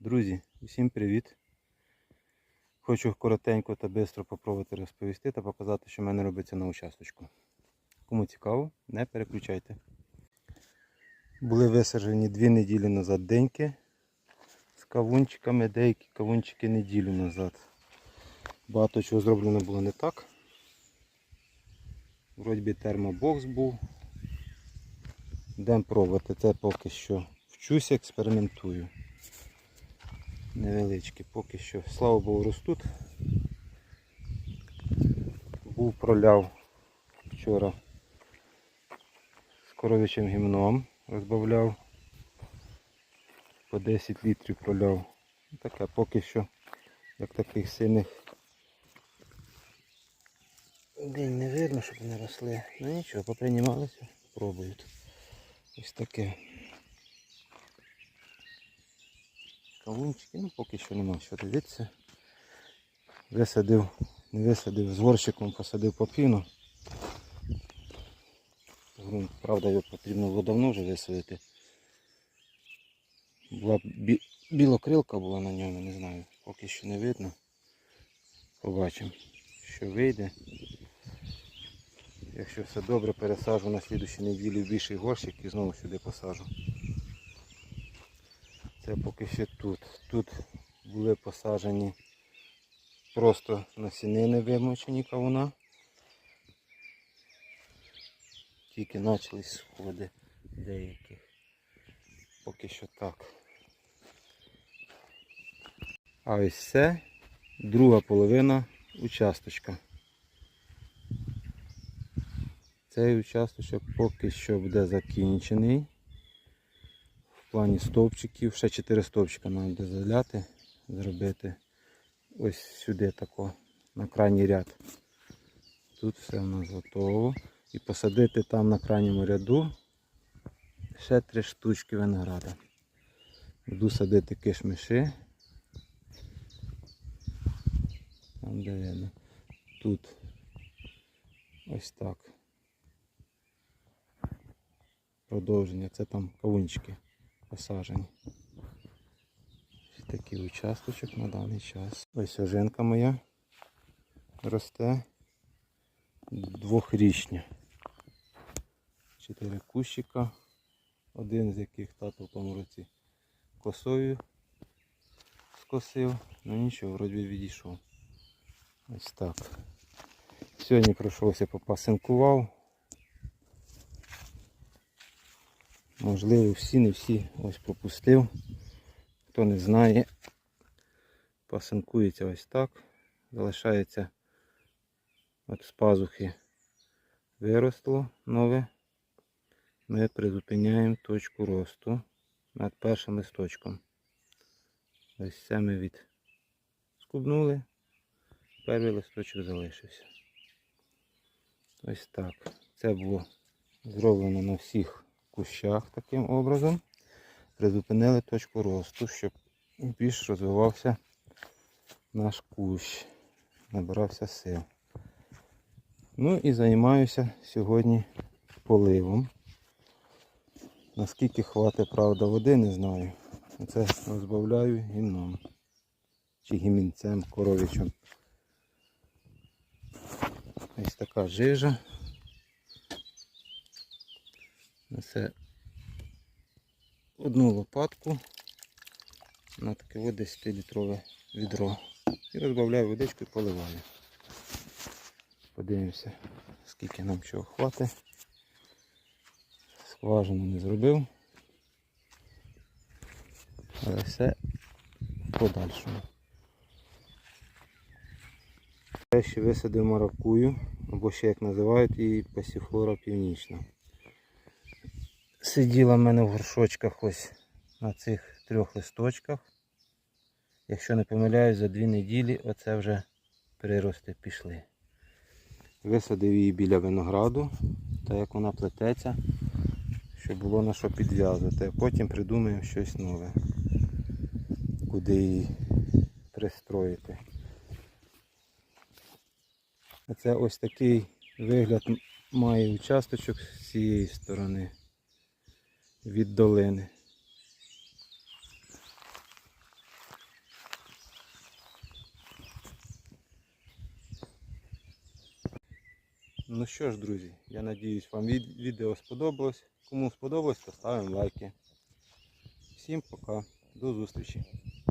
Друзі, усім привіт! Хочу коротенько та швидко попробувати розповісти та показати, що в мене робиться на участочку. Кому цікаво, не переключайте. Були висаджені дві неділі назад деньки з кавунчиками, деякі кавунчики неділю назад. Багато чого зроблено було не так. Вроді термобокс був. Йдемо пробувати. Це поки що вчуся, експериментую. Невеличкі, поки що. Слава Богу, ростуть. Був проляв вчора з коров'ячим гімном, розбавляв. По 10 літрів проляв. Таке поки що, як таких сильних день не видно, щоб не росли. Ну нічого, попринімалися, пробують. Ось таке. Кавунчики, ну поки що нема що дивитися. Висадив, не висадив, з горщиком посадив попіну. Грунт, правда, його потрібно було давно вже висадити. Була бі... білокрилка була на ньому, не знаю, поки що не видно. Побачимо, що вийде. Якщо все добре, пересаджу на слідущій неділі в більший горщик і знову сюди посаджу. Це поки ще тут. Тут були посаджені просто насінини вимочені кавуна. Тільки почали сходи деяких. Поки що так. А ось це друга половина участочка. Цей участочок поки що буде закінчений. В плані стовпчиків. Ще 4 стовпчика нам буде заляти, зробити ось сюди тако, на крайній ряд. Тут все у нас готово. І посадити там на крайньому ряду ще три штучки винограда. Буду садити кишмиші. Там де видно. Тут ось так. Продовження. Це там кавунчики посаджені. Ось такий участочок на даний час. Ось ожинка моя росте двохрічня. Чотири кущика, один з яких тато в тому році косою скосив, ну нічого, вроді відійшов. Ось так. Сьогодні пройшовся попасинкував. Можливо, всі, не всі ось пропустив. Хто не знає, пасинкується ось так. Залишається от з пазухи виросло нове. Ми призупиняємо точку росту над першим листочком. Ось це ми від скубнули, перший листочок залишився. Ось так. Це було зроблено на всіх кущах таким образом. Призупинили точку росту, щоб більш розвивався наш кущ, набирався сил. Ну і займаюся сьогодні поливом. Наскільки хватить, правда, води, не знаю. Це розбавляю гімном. Чи гімінцем коров'ячим. Ось така жижа. Це одну лопатку на таке от 10-літрове відро. І розбавляю водичку і поливаю. Подивимося, скільки нам чого хватить. Скважину не зробив. Але все в подальшому. Я ще висадив маракую, або ще як називають її пасіфлора північна. Сиділа в мене в горшочках ось на цих трьох листочках. Якщо не помиляюсь, за дві неділі оце вже прирости пішли. Висадив її біля винограду, так як вона плететься, щоб було на що підв'язувати, а потім придумаємо щось нове, куди її пристроїти. Це ось такий вигляд має участочок з цієї сторони від долини. Ну що ж, друзі, я надіюсь, вам відео сподобалось. Кому сподобалось, то ставимо лайки. Всім пока, до зустрічі!